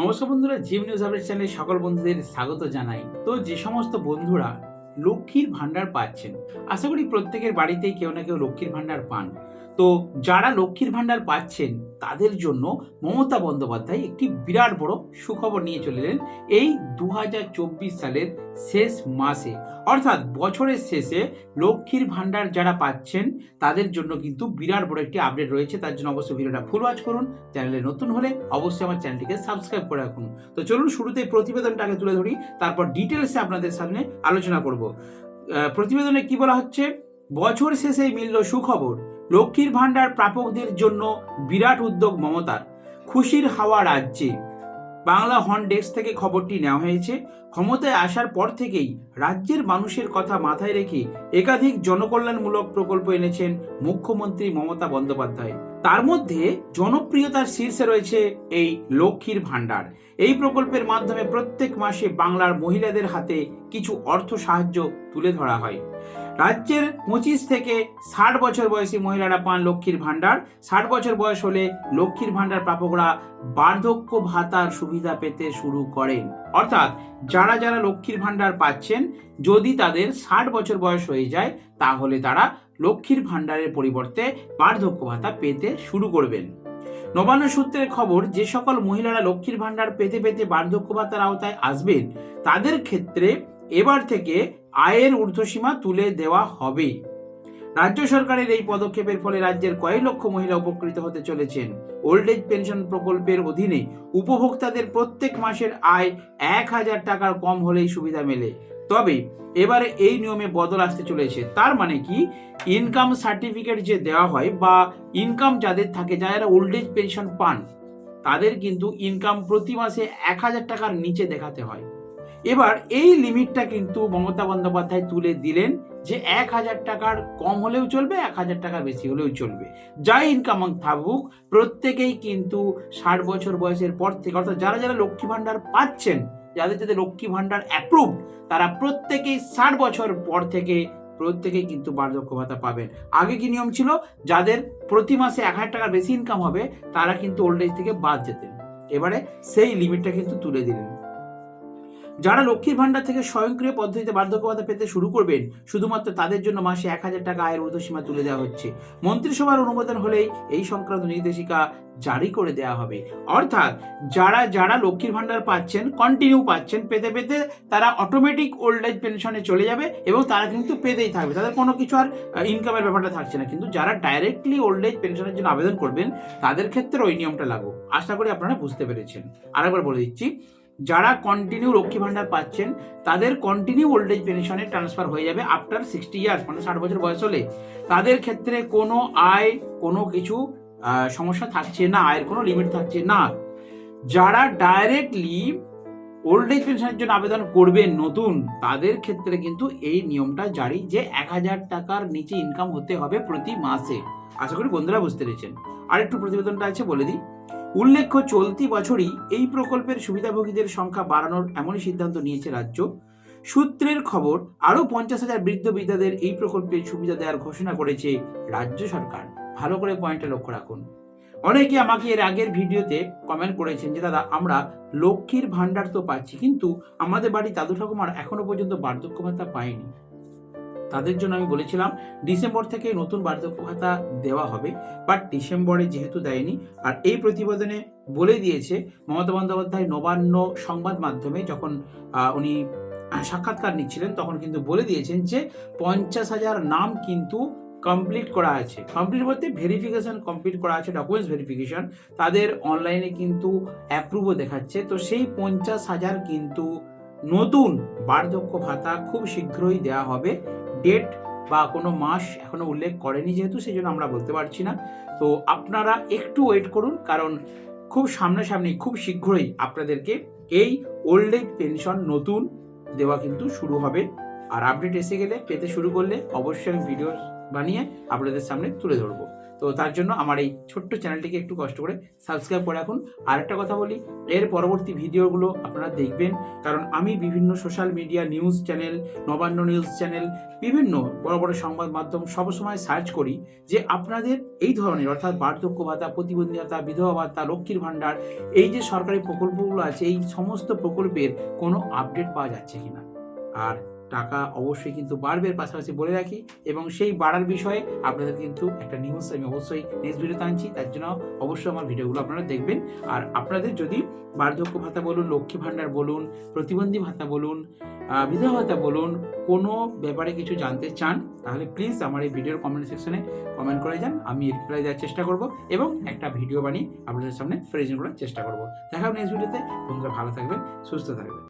নমস্কার বন্ধুরা, gym news update চ্যানেলে সকল বন্ধুদের স্বাগত জানাই। তো যে সমস্ত বন্ধুরা লক্ষ্মীর ভান্ডার পাচ্ছেন, আশা করি প্রত্যেকের বাড়িতেই কেউ না কেউ লক্ষ্মীর ভান্ডার পান। তো যারা লক্ষ্মীর ভান্ডার পাচ্ছেন, তাদের জন্য মমতা বন্দ্যোপাধ্যায় একটি বিরাট বড় সুখবর নিয়ে চলে এলেন এই দু হাজার চব্বিশ সালের শেষ মাসে। অর্থাৎ বছরের শেষে লক্ষ্মীর ভান্ডার যারা পাচ্ছেন, তাদের জন্য কিন্তু বিরাট বড় একটি আপডেট রয়েছে। তার জন্য অবশ্যই ভিডিওটা ফুল ওয়াচ করুন। চ্যানেলে নতুন হলে অবশ্যই আমার চ্যানেলটিকে সাবস্ক্রাইব করে রাখুন। তো চলুন শুরুতে প্রতিবেদনটা আগে তুলে ধরি, তারপর ডিটেলসে আপনাদের সামনে আলোচনা করব। প্রতিবেদনে কি বলা হচ্ছে? বছর শেষেই মিলল সুখবর। লক্ষ্মীর ভান্ডার প্রাপকদের জন্য বিরাট উদ্যোগ মমতার। খুশির হাওয়া রাজ্যে। বাংলা হন ডেস্ক থেকে খবরটি নেওয়া হয়েছে। ক্ষমতায় আসার পর থেকেই রাজ্যের মানুষের কথা মাথায় রেখে একাধিক জনকল্যাণমূলক প্রকল্প এনেছেন মুখ্যমন্ত্রী মমতা বন্দ্যোপাধ্যায়। তার মধ্যে জনপ্রিয়তার শীর্ষে রয়েছে এই লক্ষ্মীর ভাণ্ডার। এই প্রকল্পের মাধ্যমে প্রত্যেক মাসে বাংলার মহিলাদের হাতে কিছু অর্থ সাহায্য তুলে ধরা হয়। রাজ্যের পঁচিশ থেকে ষাট বছর বয়সী মহিলারা পান লক্ষ্মীর ভাণ্ডার। ষাট বছর বয়স হলে লক্ষ্মীর ভাণ্ডার প্রাপকরা বার্ধক্য ভাতার সুবিধা পেতে শুরু করেন। অর্থাৎ যারা যারা লক্ষ্মীর ভাণ্ডার পাচ্ছেন, যদি তাদের ষাট বছর বয়স হয়ে যায়, তাহলে তারা লক্ষ্মীর ভাণ্ডারের পরিবর্তে বার্ধক্য ভাতা পেতে শুরু করবেন। নবান্ন সূত্রের খবর, যে সকল মহিলারা লক্ষ্মীর ভাণ্ডার পেতে পেতে বার্ধক্য ভাতার আওতায় আসবেন, তাদের ক্ষেত্রে এবার থেকে আয়ের ঊর্ধ্বসীমা তুলে দেওয়া হবে রাজ্য সরকারের এই পদক্ষেপের ফলে রাজ্যের কয়েক লক্ষ মহিলা উপকৃত হতে চলেছেন। ওল্ড এজ পেনশন প্রকল্পের অধীনে উপভোক্তাদের প্রত্যেক মাসের আয় এক হাজার টাকার কম হলেই সুবিধা মেলে। তবে এবারে এই নিয়মে বদল আসতে চলেছে। তার মানে কি? ইনকাম সার্টিফিকেট যে দেওয়া হয় বা ইনকাম যাদের থাকে, যারা ওল্ড এজ পেনশন পান, তাদের কিন্তু ইনকাম প্রতি মাসে এক হাজার টাকার নিচে দেখাতে হয়। এবার এই লিমিটটা কিন্তু মমতা বন্দ্যোপাধ্যায় তুলে দিলেন যে এক হাজার টাকার কম হলেও চলবে, এক হাজার টাকার বেশি হলেও চলবে। যাই ইনকাম থাকুক, প্রত্যেকেই কিন্তু ষাট বছর বয়সের পর থেকে, অর্থাৎ যারা যারা লক্ষ্মী ভাণ্ডার পাচ্ছেন, যাদের যাদের লক্ষ্মী ভাণ্ডার অ্যাপ্রুভ তারা প্রত্যেকেই ষাট বছর পর থেকে প্রত্যেকেই কিন্তু বার্ধক্য ভাতা পাবেন। আগে কি নিয়ম ছিল? যাদের প্রতি মাসে এক হাজার টাকার বেশি ইনকাম হবে, তারা কিন্তু ওল্ড এজ থেকে বাদ যেতেন। এবারে সেই লিমিটটা কিন্তু তুলে দিলেন। যারা লক্ষ্মীর ভাণ্ডার থেকে স্বয়ংক্রিয় পদ্ধতিতে বার্ধক্য ভাতা পেতে শুরু করবেন, শুধুমাত্র তাদের জন্য মাসে এক হাজার টাকা আয়ের ঊর্ধ্বসীমা তুলে দেওয়া হচ্ছে। মন্ত্রিসভার অনুমোদন হলেই এই সংক্রান্ত নির্দেশিকা জারি করে দেওয়া হবে। অর্থাৎ যারা যারা লক্ষ্মীর ভাণ্ডার পাচ্ছেন কন্টিনিউ পাচ্ছেন, পেতে পেতে তারা অটোমেটিক ওল্ড এজ পেনশনে চলে যাবে এবং তারা কিন্তু পেতেই থাকবে। তাদের কোনো কিছু আর ইনকামের ব্যাপারটা থাকছে না। কিন্তু যারা ডাইরেক্টলি ওল্ড এজ পেনশনের জন্য আবেদন করবেন, তাদের ক্ষেত্রে ওই নিয়মটা লাগু। আশা করি আপনারা বুঝতে পেরেছেন। আরেকবার বলে দিচ্ছি যারা কন্টিনিউ লক্ষ্মী ভাণ্ডার পাচ্ছেন, তাদের কন্টিনিউ ওল্ড এজ পেনশনে ট্রান্সফার হয়ে যাবে আফটার সিক্সটি ইয়ার্স মানে ষাট বছর বয়স হলে। তাদের ক্ষেত্রে কোনো আয়, কোনো কিছু সমস্যা থাকছে না, আয়ের কোনো লিমিট থাকছে না। যারা ডাইরেক্টলি ওল্ড এজ পেনশনের জন্য আবেদন করবেন নতুন, তাদের ক্ষেত্রে কিন্তু এই নিয়মটা জারি যে এক হাজার টাকার নিচে ইনকাম হতে হবে প্রতি মাসে। আশা করি বন্ধুরা বুঝতে পেরেছেন। আর একটু প্রতিবেদনটা আছে বলে দিই। উল্লেখ্য চলতি বছরই এই প্রকল্পের সুবিধাভোগীদের সংখ্যা বাড়ানোর এমনই সিদ্ধান্ত নিয়েছে রাজ্য। সূত্রের খবর, আরও পঞ্চাশ হাজার বৃদ্ধ বৃদ্ধাদের এই প্রকল্পের সুবিধা দেওয়ার ঘোষণা করেছে রাজ্য সরকার। ভালো করে পয়েন্টটা লক্ষ্য রাখুন। অনেকে আমাকে এর আগের ভিডিওতে কমেন্ট করেছেন যে, দাদা, আমরা লক্ষ্মীর ভাণ্ডার তো পাচ্ছি, কিন্তু আমাদের বাড়ি দাদু ঠাকুমার এখনও পর্যন্ত বার্ধক্য ভাতা পায়নি। তাদের জন্য আমি বলেছিলাম, ডিসেম্বর থেকে নতুন বার্ধক্য ভাতা দেওয়া হবে বাট ডিসেম্বরে যেহেতু দেয়নি, আর এই প্রতিবেদনে বলে দিয়েছে মমতা বন্দ্যোপাধ্যায় নবান্ন সংবাদ মাধ্যমে যখন উনি সাক্ষাৎকার নিচ্ছিলেন, তখন কিন্তু বলে দিয়েছেন যে পঞ্চাশ হাজার নাম কিন্তু কমপ্লিট করা আছে। কমপ্লিট বলতে ভেরিফিকেশন কমপ্লিট করা আছে ডকুমেন্টস ভেরিফিকেশন তাদের অনলাইনে কিন্তু অ্যাপ্রুভও দেখাচ্ছে। তো সেই পঞ্চাশ হাজার কিন্তু নতুন বার্ধক্য ভাতা খুব শীঘ্রই দেওয়া হবে। ডেট বা কোনো মাস এখনও উল্লেখ করেনি যেহেতু সেই জন্য আমরা বলতে পারছি না। তো আপনারা একটু ওয়েট করুন, কারণ খুব সামনাসামনি, খুব শীঘ্রই আপনাদেরকে এই ওল্ড এজ পেনশন নতুন দেওয়া কিন্তু শুরু হবে। আর আপডেট এসে গেলে, পেতে শুরু করলে অবশ্যই আমি ভিডিও বানিয়ে আপনাদের সামনে তুলে ধরবো। তো তার জন্য আমার এই ছোট্ট চ্যানেলটিকে একটু কষ্ট করে সাবস্ক্রাইব করে রাখুন। আর একটা কথা বলি, এর পরবর্তী ভিডিওগুলো আপনারা দেখবেন, কারণ আমি বিভিন্ন social media news channel Nabanna news channel বিভিন্ন বড় বড় সংবাদ মাধ্যম সবসময় সার্চ করি যে আপনাদের এই ধরনের, অর্থাৎ বার্ধক্য ভাতা প্রতিবন্ধী ভাতা বিধবা ভাতা, লক্ষ্মীর ভাণ্ডার, এই যে সরকারি প্রকল্পগুলো আছে, এই সমস্ত প্রকল্পের কোনো আপডেট পাওয়া যাচ্ছে কিনা? আর টাকা অবশ্যই কিন্তু বাড়বে পাশাপাশি বলে রাখি এবং সেই বাড়ার বিষয়ে আপনাদের কিন্তু একটা নিউজ আমি অবশ্যই নেক্সট ভিডিওতে আনছি, তার জন্য অবশ্যই আমার ভিডিওগুলো আপনারা দেখবেন। আর আপনাদের যদি বার্ধক্য ভাতা বলুন, লক্ষ্মী ভাণ্ডার বলুন, প্রতিবন্ধী ভাতা বলুন বিধবা ভাতা বলুন, কোনো ব্যাপারে কিছু জানতে চান, তাহলে প্লিজ আমার এই ভিডিওর কমেন্ট সেকশনে কমেন্ট করে যান, আমি রিপ্লাই দেওয়ার চেষ্টা করব এবং একটা ভিডিও বানিয়ে আপনাদের সামনে প্রেজেন্ট করার চেষ্টা করব। দেখা হবে নেক্সট ভিডিওতে বন্ধুরা ভালো থাকবেন, সুস্থ থাকবেন।